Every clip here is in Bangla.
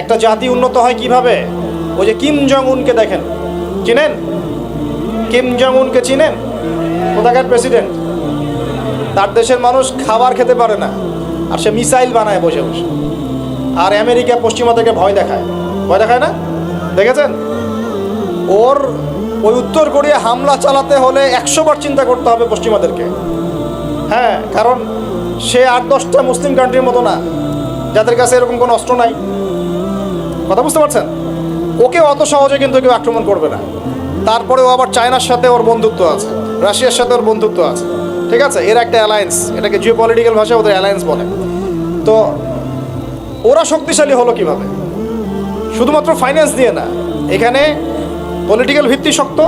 একটা জাতি উন্নত হয় কীভাবে? ওই যে কিম জং উনকে দেখেন। চিনেন? কিম জং উনকে চিনেন? কোথাকার প্রেসিডেন্ট? তার দেশের মানুষ খাবার খেতে পারে না, আর সে মিসাইল বানায় বসে বসে। আর আমেরিকা পশ্চিমা থেকে ভয় দেখায়। ভয় দেখায় না? দেখেছেন? ওর ওই উত্তর কোরিয়া হামলা চালাতে হলে একশো বার চিন্তা করতে হবে পশ্চিমাদেরকে। হ্যাঁ কারণ সে আট দশটা মুসলিম কান্ট্রির মতো না, যাদের কাছে এরকম কোনো অস্ত্র নাই। কথা বুঝতে পারছেন? ওকে অত সহজে কিন্তু কেউ আক্রমণ করবে না। তারপরে ও আবার চায়নার সাথে ওর বন্ধুত্ব আছে, রাশিয়ার সাথে ওর বন্ধুত্ব আছে, ঠিক আছে? এর একটা অ্যালায়েন্স এটাকে জিও পলিটিক্যাল ভাষায় ওদের অ্যালায়েন্স বলে। তো ওরা শক্তিশালী হলো কীভাবে? শুধুমাত্র ফাইন্যান্স দিয়ে না, এখানে পলিটিক্যাল ভিত্তি শক্ত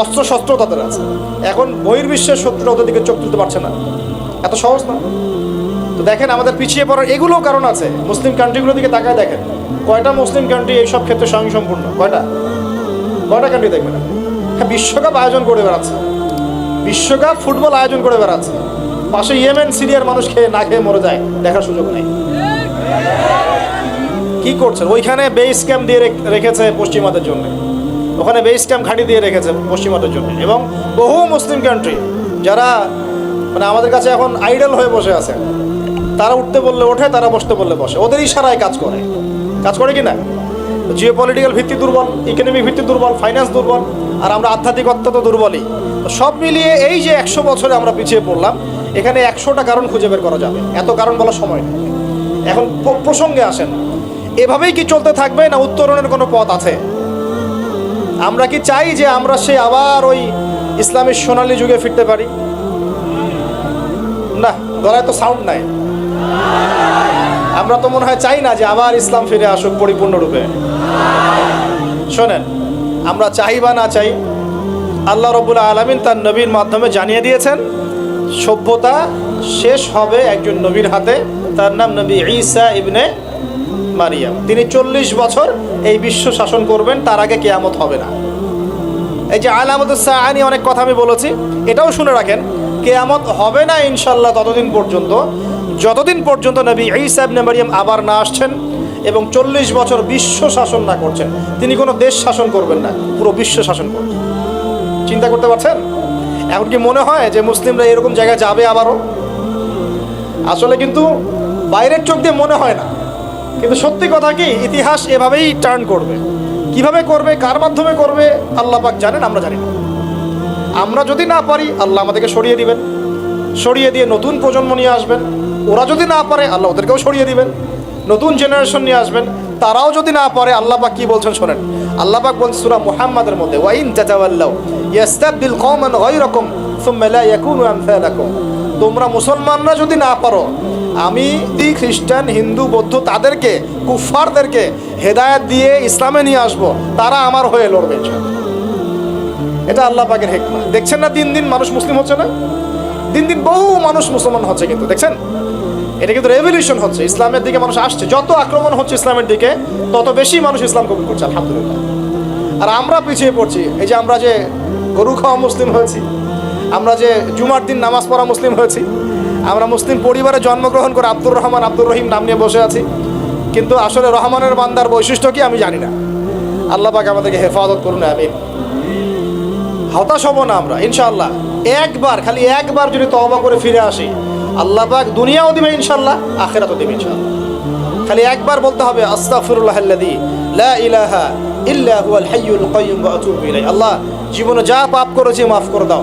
অস্ত্র শস্ত্র তাদের আছে। এখন বহির্বিশ্বের শত্রুরা ওদের দিকে চোখ তুলতে পারছে না। এত সহজ না? তো দেখেন আমাদের পিছিয়ে পড়ার এগুলোও কারণ আছে। মুসলিম কান্ট্রিগুলোর দিকে তাকায় দেখেন। কয়টা মুসলিম কান্ট্রি এইসব ক্ষেত্রে স্বয়ংসম্পূর্ণ? কয়টা? কয়টা কান্ট্রি দেখবেন? হ্যাঁ বিশ্বকাপ আয়োজন করে বেড়াচ্ছে। বিশ্বকাপ ফুটবল আয়োজন করে বেড়াচ্ছে। পাশে ইয়েমেন, সিরিয়ার মানুষ খেয়ে না খেয়ে মরে যায়। দেখার সুযোগ নেই। কি করছেন? ওইখানে বেস ক্যাম্প দিয়ে রেখেছে পশ্চিমাদের জন্য। ওখানে বেস ক্যাম্প ঘাঁটি দিয়ে রেখেছে পশ্চিমাদের জন্য। এবং বহু মুসলিম কান্ট্রি যারা মানে আমাদের কাছে এখন আইডল হয়ে বসে আছে। তারা উঠতে বললে ওঠে, তারা বসতে বললে বসে। ওদের ইশারায় কাজ করে। কাজ করে কি না? জিও পলিটিক্যাল ভিত্তি দুর্বল ইকোনমিক ভিত্তি দুর্বল ফাইন্যান্স দুর্বল, আর আমরা আধ্যাত্মিকত্ব তো দুর্বলই। সব মিলিয়ে এই যে একশো বছরে আমরা পিছিয়ে পড়লাম, এখানে একশোটা কারণ খুঁজে বের করা যাবে। এত কারণ বলার সময় নেই। এখন প্রসঙ্গে আসেন। এভাবেই কি চলতে থাকবে না উত্তরণের কোনো পথ আছে? আমরা কি চাই যে আমরা সে আবার ওই ইসলামের সোনালী যুগে ফিরতে পারি? না, গলায় তো সাউন্ড নাই। আমরা তো মনে হয় চাই না যে আবার ইসলাম ফিরে আসুক পরিপূর্ণরূপে। শোনেন, আমরা চাই বা না চাই, আল্লাহ রবুল্লা আলমিন তার নবীর মাধ্যমে জানিয়ে দিয়েছেন, সভ্যতা শেষ হবে একজন নবীর হাতে, তার নাম নবী ঈসা ইবনে মারিয়াম। তিনি চল্লিশ বছর এই বিশ্ব শাসন করবেন, তার আগে কেয়ামত হবে না। এই যে আলামত সাহানি অনেক কথা আমি বলেছি, এটাও শুনে রাখেন, কেয়ামত হবে না ইনশাল্লাহ ততদিন পর্যন্ত। যতদিন পর্যন্ত নবী ঈসা ইবনে মারিয়াম আবার না আসছেন এবং চল্লিশ বছর বিশ্ব শাসন না করছেন, তিনি কোনো দেশ শাসন করবেন না, পুরো বিশ্ব শাসন করবেন। চিন্তা করতে পারছেন? এখন কি মনে হয় যে মুসলিমরা এরকম জায়গায় যাবে আবারও? আসলে কিন্তু বাইরের চোখ দিয়ে মনে হয় না। কিন্তু সত্যি কথা কি, ইতিহাস এভাবেই টার্ন করবে। কীভাবে করবে, কার মাধ্যমে করবে, আল্লাহ পাক জানেন, আমরা জানি না। আমরা যদি না পারি, আল্লাহ আমাদেরকে সরিয়ে দিবেন। সরিয়ে দিয়ে নতুন প্রজন্ম নিয়ে আসবেন। ওরা যদি না পারে, আল্লাহ ওদেরকেও সরিয়ে দিবেন। নতুন জেনারেশন নিয়ে আসবেন, তারাও যদি না পারে, আল্লাহ পাক কি বলছেন শোনেন। আল্লাহ পাক বলছেন সুরা মুহাম্মাদের মধ্যে, ওয়াইন তাতাওয়াল্লাউ ইয়াস্তাবদিল কওমান গায়রাকুম সুম্মা লা ইয়াকুনু তোমরা মুসলমানরা যদি না পারো, আমি দি খ্রিস্টান, হিন্দু, বৌদ্ধ, তাদেরকে, কুফফারদেরকে হেদায়েত দিয়ে ইসলামে নিয়ে আসব, তারা আমার হয়ে লড়বে এটা আল্লাহ পাকের হেকমা দেখছেন না দিন দিন মানুষ মুসলিম হচ্ছে না? দিন দিন বহু মানুষ মুসলমান হচ্ছে কিন্তু, দেখছেন? এটা কিন্তু রেভলিউশন হচ্ছে, ইসলামের দিকে মানুষ আসছে। যত আক্রমণ হচ্ছে ইসলামের দিকে, তত বেশি মানুষ ইসলাম কবুল করছে, আলহামদুলিল্লাহ। আর আমরা পিছিয়ে পড়ছি, এই যে আমরা যে গরু খাওয়া মুসলিম হয়েছি, আমরা যে জুমার দিন নামাজ পড়া মুসলিম হয়েছি, আমরা মুসলিম পরিবারে জন্মগ্রহণ করে আব্দুর রহমান, আব্দুর রহিম নাম নিয়ে বসে আছি, কিন্তু আসলে রহমানের বান্দার বৈশিষ্ট্য কি আমি জানি না। আল্লাহ পাক আমাদেরকে হেফাজত করুন আমি হতাশ হব না আমরা, ইনশাআল্লাহ। একবার, খালি একবার যদি তওবা করে ফিরে আসি, আল্লাহ পাক দুনিয়াও দিবে ইনশাআল্লাহ, আখেরাতও দিবে ইনশাআল্লাহ। খালি একবার বলতে হবে, আস্তাগফিরুল্লাহ আল্লাযী লা আল্লাহ, জীবনে যা পাপ করেছি মাফ করে দাও।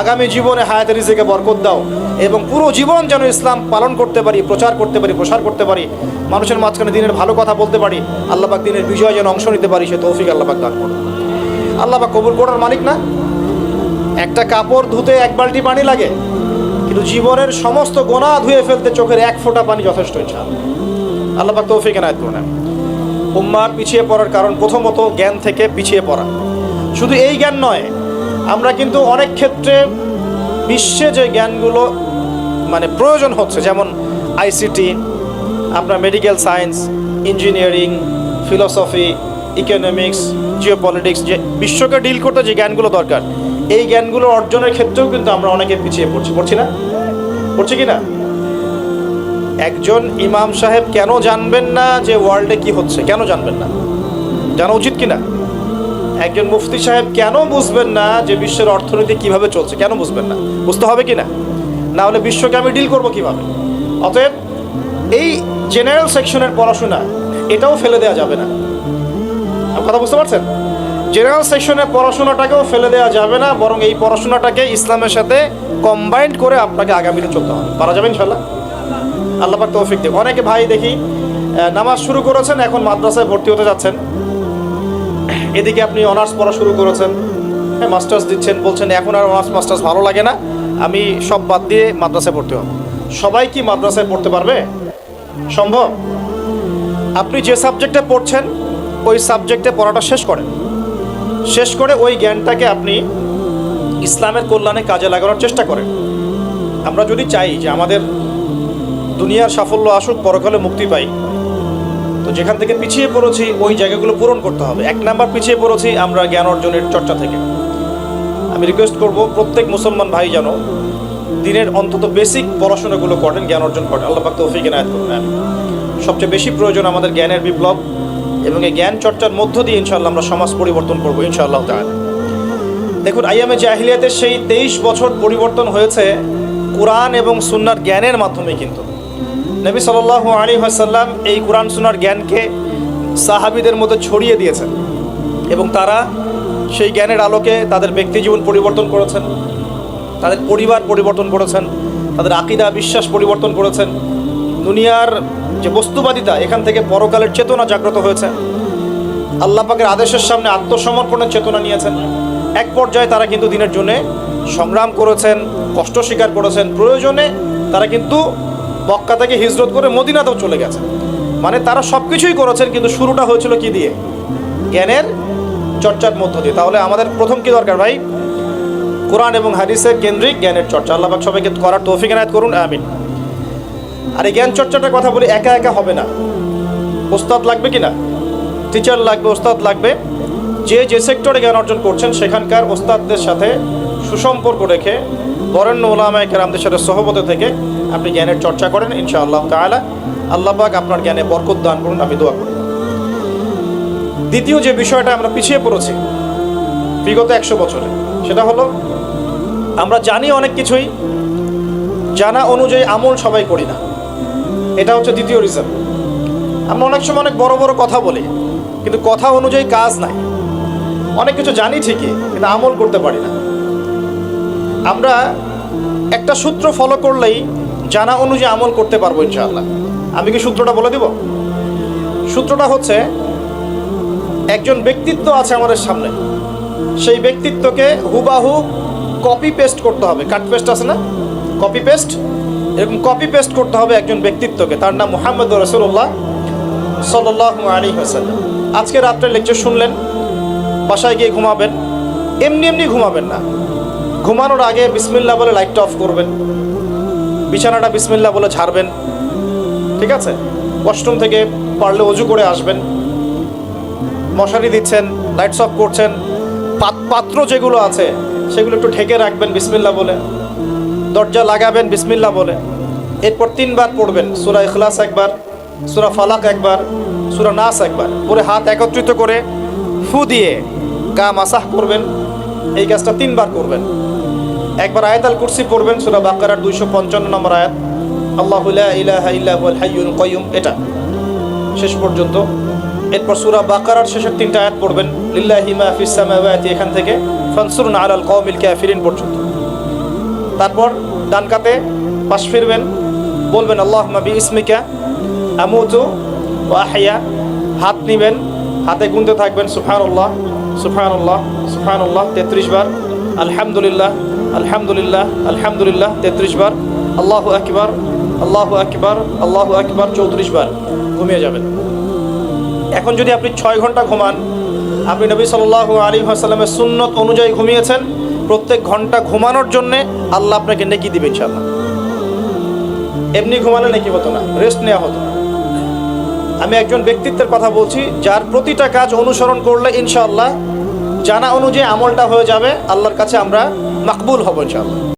আগামী জীবনে হায়াতের রিজিকে বরকত দাও এবং পুরো জীবন যেন ইসলাম পালন করতে পারি, প্রচার করতে পারি, প্রসার করতে পারি। মানুষের মাঝখানে দিনের ভালো কথা বলতে পারি, আল্লাহ পাক দিনের বিজয় যেন অংশ নিতে পারি, সে তৌফিক আল্লাহ পাক দান করুন। আল্লাহ পাক কবুল করার মালিক না? একটা কাপড় ধুতে এক বালতি পানি লাগে, কিন্তু জীবনের সমস্ত গোনা ধুয়ে ফেলতে চোখের এক ফোঁটা পানি যথেষ্ট ইচ্ছা। আল্লাহ পাক তৌফিক এনায়ত করুন। উম্মার পিছিয়ে পড়ার কারণ প্রথমত জ্ঞান থেকে পিছিয়ে পড়া। শুধু এই জ্ঞান নয়, আমরা কিন্তু অনেক ক্ষেত্রে বিশ্বে যে জ্ঞানগুলো মানে প্রয়োজন হচ্ছে, যেমন আইসিটি আপনার medical science, engineering, philosophy, economics, geopolitics, যে বিশ্বকে ডিল করতে যে জ্ঞানগুলো দরকার এই জ্ঞানগুলো অর্জনের ক্ষেত্রেও কিন্তু আমরা অনেকে পিছিয়ে পড়ছি পড়ছি না? পড়ছি কি না? একজন ইমাম সাহেব কেন জানবেন না যে ওয়ার্ল্ডে কি হচ্ছে? কেন জানবেন না? জানা উচিত কি না? একজন মুফতি সাহেব কেন বুঝবেন না যে বিশ্বের অর্থনীতি কীভাবে চলছে? কেন বুঝবেন না? বুঝতে হবে কি না? না হলে বিশ্বকে আমি ডিল করব কীভাবে? অতএব এই জেনারেল সেকশনের পড়াশোনা, এটাও ফেলে দেওয়া যাবে না। কথা বুঝতে পারছেন? জেনারেল সেকশনের পড়াশোনাটাকেও ফেলে দেওয়া যাবে না, বরং এই পড়াশোনাটাকে ইসলামের সাথে কম্বাইন্ড করে আপনাকে আগামীতে চলতে হবে। পারা যাবে ইনশাল্লাহ আল্লাহ তৌফিক দেব অনেকে ভাই দেখি নামাজ শুরু করেছেন, এখন মাদ্রাসায় ভর্তি হতে যাচ্ছেন। এদিকে আপনি অনার্স পড়া শুরু করেছেন হ্যাঁ মাস্টার্স দিচ্ছেন, বলছেন, এখন আর অনার্স মাস্টার্স ভালো লাগে না, আমি সব বাদ দিয়ে মাদ্রাসায় পড়তে হব। সবাই কি মাদ্রাসায় পড়তে পারবে? সম্ভব? আপনি যে সাবজেক্টে পড়ছেন, ওই সাবজেক্টে পড়াটা শেষ করেন। শেষ করে ওই জ্ঞানটাকে আপনি ইসলামের কল্যাণে কাজে লাগানোর চেষ্টা করেন। আমরা যদি চাই যে আমাদের দুনিয়ার সাফল্য আসুক, পরকালে মুক্তি পাই, তো যেখান থেকে পিছিয়ে পড়েছি, ওই জায়গাগুলো পূরণ করতে হবে। এক নাম্বার পিছিয়ে পড়েছি আমরা জ্ঞান অর্জনের চর্চা থেকে। আমি রিকোয়েস্ট করব প্রত্যেক মুসলমান ভাই যেন দিনের অন্তত বেসিক পড়াশোনাগুলো করেন, জ্ঞান অর্জন করেন। আল্লাহ পাক তৌফিক এনায়েত করুন সবচেয়ে বেশি প্রয়োজন আমাদের জ্ঞানের বিপ্লব। এবং এই জ্ঞান চর্চার মধ্য দিয়ে ইনশাল্লাহ আমরা সমাজ পরিবর্তন করব ইনশাআল্লাহ তাআলা। দেখুন, আইয়ামে জাহিলিয়াতের সেই তেইশ বছর পরিবর্তন হয়েছে কোরআন এবং সুন্নার জ্ঞানের মাধ্যমে কিন্তু। নবী সাল আলী হাসাল্লাম এই কোরআন সুনার জ্ঞানকে সাহাবিদের মধ্যে ছড়িয়ে দিয়েছেন এবং তারা সেই জ্ঞানের আলোকে তাদের ব্যক্তি জীবন পরিবর্তন করেছেন, তাদের পরিবার পরিবর্তন করেছেন, তাদের আকিদা, বিশ্বাস পরিবর্তন করেছেন। দুনিয়ার যে বস্তুবাদিতা, এখান থেকে পরকালের চেতনা জাগ্রত হয়েছে। আল্লাহ পাকের আদেশের সামনে আত্মসমর্পণের চেতনা নিয়েছেন। এক পর্যায়ে তারা কিন্তু দিনের জন্য সংগ্রাম করেছেন, কষ্ট স্বীকার করেছেন। প্রয়োজনে তারা কিন্তু মক্কা থেকে হিজরত করে মদিনাতেও চলে গেছেন। মানে তারা সব কিছুই করেছেন, কিন্তু শুরুটা হয়েছিল কি দিয়ে? জ্ঞানের চর্চার মধ্য দিয়ে। তাহলে আমাদের প্রথম কি দরকার ভাই? কোরআন এবং হাদিসের কেন্দ্রিক জ্ঞানের চর্চা। আল্লাহ সবাইকে করার তৌফিক এনায়ত করুন, আমিন। আর এই জ্ঞান চর্চাটার কথা বলি একা একা হবে না। ওস্তাদ লাগবে কি না টিচার লাগবে, ওস্তাদ লাগবে। যে যে সেক্টরে জ্ঞান অর্জন করছেন, সেখানকার ওস্তাদদের সাথে সুসম্পর্ক রেখে বরেণ্য ওলামায় কেরামদের সাথে সহবতে থেকে আপনি জ্ঞানের চর্চা করেন, ইনশাআল্লাহ তাআলা। আল্লাহ পাক আপনার জ্ঞানে বরকত দান করুন, আমি দোয়া করি। দ্বিতীয় যে বিষয়টা আমরা পিছিয়ে পড়েছি, বিগত একশো বছরে, সেটা হলো, আমরা জানি অনেক কিছুই, জানা অনুযায়ী আমল সবাই করি না। এটা হচ্ছে দ্বিতীয় রিজন আমরা অনেক সময় অনেক বড় বড় কথা বলি, কিন্তু কথা অনুযায়ী কাজ নাই। অনেক কিছু জানি ঠিকই, কিন্তু আমল করতে পারি না। আমরা একটা সূত্র ফলো করলেই জানা অনুযায়ী আমল করতে পারব ইনশাআল্লাহ। আমি কি সূত্রটা বলে দিব? সূত্রটা হচ্ছে, একজন ব্যক্তিত্ব আছে আমাদের সামনে। সেই ব্যক্তিত্বকে হুবাহু কপি পেস্ট করতে হবে। কাট পেস্ট আছে না? কপি পেস্ট এরকম কপি পেস্ট করতে হবে একজন ব্যক্তিত্বকে। তার নাম মোহাম্মদ রসুল্লাহ সাল্লাহ আলী হাসাল্লাম আজকে রাত্রে লেকচার শুনলেন, বাসায় গিয়ে ঘুমাবেন, এমনি এমনি ঘুমাবেন না। ঘুমানোর আগে বিসমিল্লা বলে লাইটটা অফ করবেন, বিছানাটা বিসমিল্লা বলে ঝাড়বেন, ঠিক আছে? ওয়াশরুম থেকে পারলে অজু করে আসবেন, মশারি দিচ্ছেন লাইটস অফ করছেন পাত্র যেগুলো আছে, সেগুলো একটু ঢেকে রাখবেন বিসমিল্লা বলে। দরজা লাগাবেন বিসমিল্লা বলে। এরপর তিনবার পড়বেন, সুরা ইখলাস একবার, সুরা ফালাক একবার, সুরা নাস একবার। পরে হাত একত্রিত করে ফু দিয়ে গা মাসাহ করবেন, এই কাজটা তিনবার করবেন। একবার আয়াত আল কুরসি পড়বেন, সুরা বাকারার দুইশো পঞ্চান্ন নম্বর আয়াত। আল্লাহ ইলাহা কাইয়ুম এটা। শেষ পর্যন্ত। এরপর সুরা বাকারার শেষের তিনটা আয়াত পড়বেন, লিল্লাহি মা ফিস এখান থেকে ফানসুরুন আলাল কওমিল কাফিরিন পর্যন্ত। তারপর ডান কাতে পাশ ফিরবেন, বলবেন আল্লাহ মাবি ইসমিকা আমুতু ও আহিয়া হাত নিবেন, হাতে গুনতে থাকবেন সুফানুল্লাহ সুফানুল্লাহ সুফানুল্লাহ তেত্রিশ বার, আলহামদুলিল্লাহ আলহামদুলিল্লাহ আলহামদুলিল্লাহ, তেত্রিশ বার, আল্লাহ আকবার আল্লাহ আকবার আল্লাহ আকবার, চৌত্রিশ বার ঘুমিয়ে যাবেন। এখন যদি আপনি ছয় ঘণ্টা ঘুমান, আপনি নবী সাল্লাহ আলী আসাল্লামের সুন্নত অনুযায়ী ঘুমিয়েছেন প্রত্যেক ঘণ্টা ঘুমানোর জন্যে আল্লাহ আপনাকে নেকি দিবে ইনশাল্লাহ এমনি ঘুমালে নেকি হতো না রেস্ট নেওয়া হতো না। আমি একজন ব্যক্তিত্বের কথা বলছি, যার প্রতিটা কাজ অনুসরণ করলে ইনশাল্লাহ জানা অনুযায়ী আমলটা হয়ে যাবে, আল্লাহর কাছে আমরা মাকবুল হব ইনশাআল্লাহ।